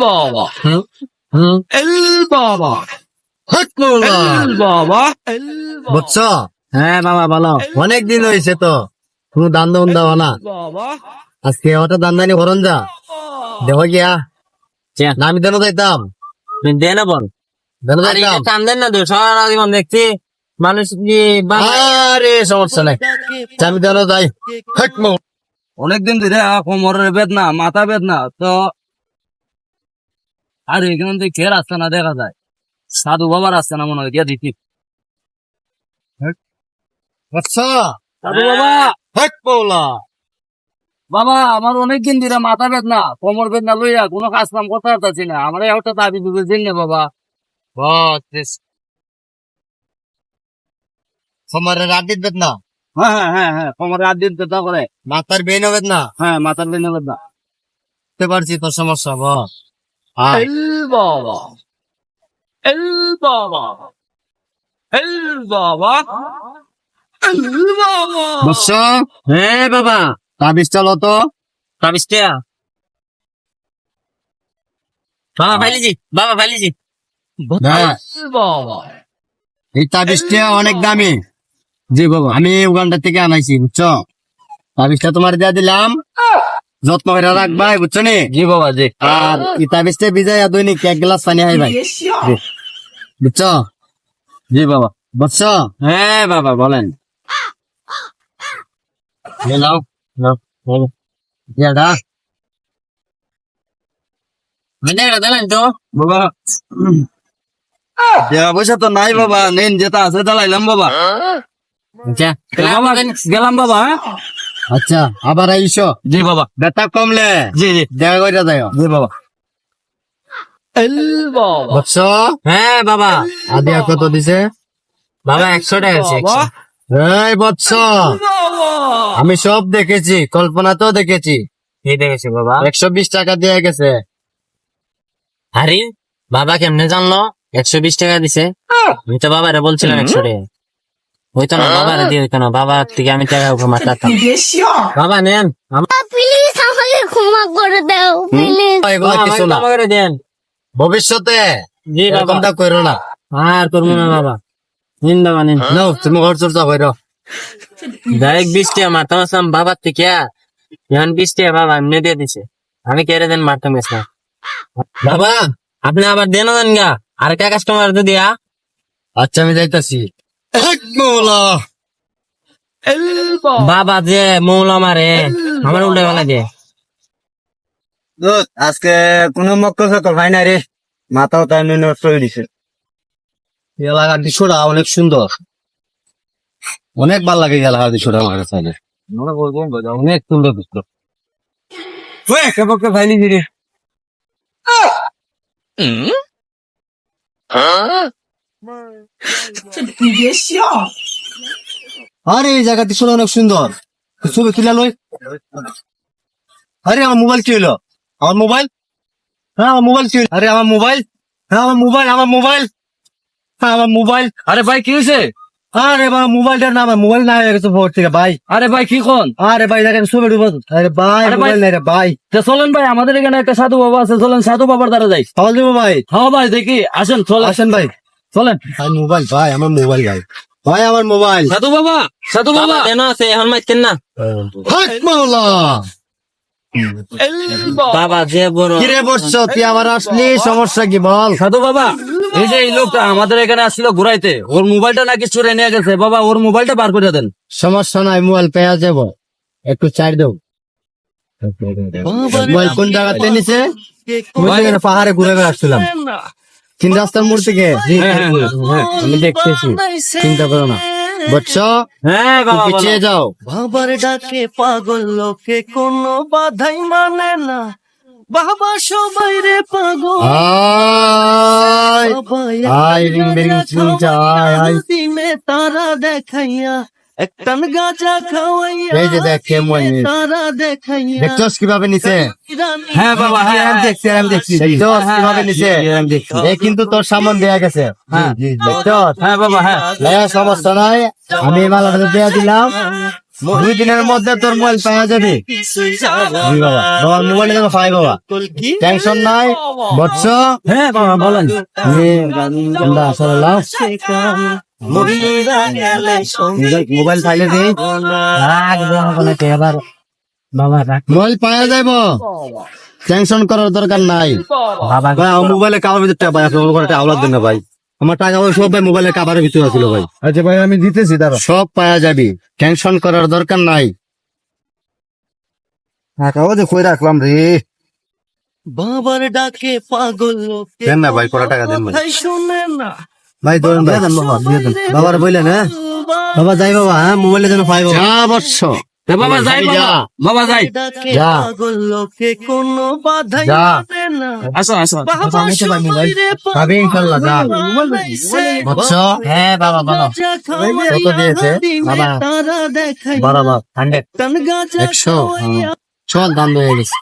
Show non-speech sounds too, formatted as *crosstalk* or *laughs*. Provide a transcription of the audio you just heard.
বাবা বাবা বাবা হ্যাঁ বাবা ভালো। অনেক দিন হয়েছে তো। কোনো দান দাম দাও না আজকে হঠাৎ দানদানি করন যা। দেহ হ্যাঁ। গিয়া আমি দেন যাইতাম। দে না বল। দেন যাইতাম। চান্দেন না তো সারা জীবন দেখছি। মানুষ আরে সমস্যা নাই। আচ্ছা, আমি দেন যাই। অনেক দিন ধরে কোমরের বেদনা মাথা বেদনা তো আর এখান থেকে খের আসছে না দেখা যায়। সাধু বাবার আসছে না মনে হয় দিয়া দিতি। বুঝছ সাধু বাবা! হট মৌলা বাবা আমার অনেকদিন ধরে মাথা বেদনা কোমর বেদনা লইয়া কোনো কাজ কাম করতে পারতাছি না। আমার একটা দাবি দুবে দিন না বাবা। বস তোমার রাডিত বেদ না হ্যাঁ হ্যাঁ হ্যাঁ হ্যাঁ কোমরে হাত দিতে তা করে। মাথার বেন হবে না হ্যাঁ মাথার বেদনা বেদনা বুঝতে পারছি তোর সমস্যা El baba. El baba. El baba. El baba. বুঝছ হে বাবা তাবিজটা লতো তাবিজটা বাবা ফাইলিজি বাবা ফাইলিজি বাবা এই তাবিজটা অনেক দামি জি বাবা আমি উগান্ডা থেকে আনাইছি বুঝছ? তাবিজটা তোমার দেয়া দিলাম যত্ন করে রাখবাই বুঝছ নি? জি বাবা জি। আর এই তাবিজটা ভিজাই দৈনিক এক গ্লাস পানি খাই ভাই বুঝছ? জি বাবা। বুঝছ? হ্যাঁ বাবা বলেন। নাও। নাও নাও। ইয়াডা মানে তো? বাবা। টাকা পয়সা তো নাই বাবা নেন যেটা আছে চালাইলাম বাবা। আচ্ছা। তো বাবা গেলাম বাবা হ্যাঁ? আচ্ছা আবার আইসো। জি বাবা। ব্যথা কমলে। জি জি। দেখা করে যায় জি বাবা। হ্যাঁ, দিছে? আমি সব দেখেছি কল্পনা তো দেখেছি দেখেছি বাবা? একশো বিশ টাকা দিয়ে গেছে। আরে বাবা কেমনে জানলো? একশো বিশ টাকা দিছে। আমি তো বাবারে বলছিলাম একশো টাকা। হইতো না বাবারে দিয়ে হইতো না বাবার থেকে আমি টাকা উপর মারতাম *laughs* বাবা নেন। আমার প্লিজ আমাকে ক্ষমা করে দাও প্লিজ এগুলো বাবা, কিছু না। করে দেন। ভবিষ্যতে জি বাবা। এরকমটা করো না। আর করব না বাবা। নিন বাবা নিন নাও তুমি ঘর চর্চা করো ডাইরেক্ট বিশ টাকা মারতাম আসলাম বাবার থেকে এখন বিশ টাকা বাবা এমনি দিয়ে দিছে। আমি কেড়ে দেন মারতাম গেছিলাম বাবা আপনি আবার দেন দেন গা। আর কে কাস্টমার তো দিয়া আচ্ছা আমি যাইতাছি। মৌলা। বাবা যে মৌলা মারে আমার উল্টে বেলা দে। আজকে কোনো মক্কল সকল হয় না রে। মাথাও তাই নষ্ট হয়ে দিছে এলাকার দৃশ্যটা অনেক সুন্দর। অনেক ভালো লাগে এলাকার দৃশ্যটা আমার কাছে অনেক সুন্দর দৃশ্য একা ভাইনি ধীরে হ্যাঁ? *laughs* আরে এই জায়গাটি দৃশ্যটা অনেক সুন্দর। ছবি তুলে লই। আরে আমার মোবাইল কি হলো? আমার মোবাইল? হ্যাঁ আমার মোবাইল কি আরে আমার মোবাইল? হ্যাঁ আমার মোবাইল আমার মোবাইল। হ্যাঁ আমার মোবাইল। আরে ভাই কি হয়েছে আরে ভাই মোবাইলটার নাম মোবাইল না হয়ে গেছে ভোর থেকে ভাই। আরে ভাই কি কোন? আরে ভাই দেখেন ছবি ডুবো আরে ভাই মোবাইল নাই রে ভাই। তো চলেন ভাই আমাদের এখানে একটা সাধু বাবা আছে চলেন সাধু বাবার দ্বারা যাই। পাওয়া দেবো ভাই। হ্যাঁ ভাই দেখি আসেন চলেন। আসেন ভাই। চলেন। ভাই মোবাইল ভাই আমার মোবাইল ভাই। ভাই আমার মোবাইল সাধু বাবা সাধু বাবা। দেন আছে? এখন মাইতেন না? বাবা যে বড়। কিরে বসছ? তুই আমার আসলি? সমস্যা কি বল? সাধু বাবা এই যে এই লোকটা আমাদের এখানে আসছিল ঘুরাইতে ওর মোবাইলটা নাকি চুরে নিয়ে গেছে। বাবা ওর মোবাইলটা বার করে দেন। সমস্যা নাই মোবাইল পেয়ে যাব। একটু চাই দেও। মোবাইল কোন জায়গাতে নিছে? পাহাড়ে ঘুরে বেড়াচ্ছিলাম। তিন রাস্তার মোড় থেকে? হ্যাঁ, হ্যাঁ, হ্যাঁ। আমি দেখতেছি। চিন্তা করো না। হ্যাঁ। পিছিয়ে যাও। বাবার ডাকে পাগল লোকে কোনো বাধাই মানে না। বাবা সবাই রে পাগল। আয় বাবা আয় রিং বিং চিং চা, আয় আয়। তারা দেখাইয়া একটান গাঁজা খাওয়াইয়া এই যে দেখ তারা দেখাইয়া দেখছস কীভাবে নিছে? হ্যাঁ বাবা হ্যাঁ আমি দেখছি আমি দেখছি। দেখছস কীভাবে নিছে? এ কিন্তু তোর সামান দেয়া গেছে। দেখছস? হ্যাঁ বাবা হ্যাঁ। সমস্যা নাই। আমি মালাটা দেয়া দিলাম। দুই দিনের মধ্যে তোর মোবাইল পাওয়া যাবে। জি বাবা। বাবার মোবাইল যেন পাই বাবা। টেনশন নাই। বৎস হ্যাঁ বাবা বলেন। আসলে মোবাইল পাইলে দিই এবার বাবা রাখ মোবাইল পাওয়া যাইব। টেনশন করার দরকার নাই। ভাই মোবাইলে কাবার ভিতরে টাকা আছে আমার ঘরে আওলাদ দেন না ভাই। আমার টাকা পয়সা সব ভাই মোবাইলে কাবারের ভিতরে ছিল ভাই। আচ্ছা ভাই আমি দিতেছি তারা সব পাওয়া যাবি। টেনশন করার দরকার নাই। টাকাও যে কই রাখলাম রে। বাবার ডাকে পাগল দেন না ভাই, কটা টাকা দেন ভাই। না। ভাই ধরেন ভাই। বাবার বললেন হ্যাঁ? বাবা যাই বাবা হ্যাঁ মোবাইলে যেন পাই বাবা। যা বৎস বাবা যাই বাবা বাবা যাই। যা। লোকে কোনো বাধাই যা। না। আসো আসো বাবা সবাই রে পাবি ইনশাল্লাহ যা। বৎস হ্যাঁ বাবা বলো কত দিয়েছে? বাবা। বাবা খাওয়াইয়া চল দাম হয়ে গেছে।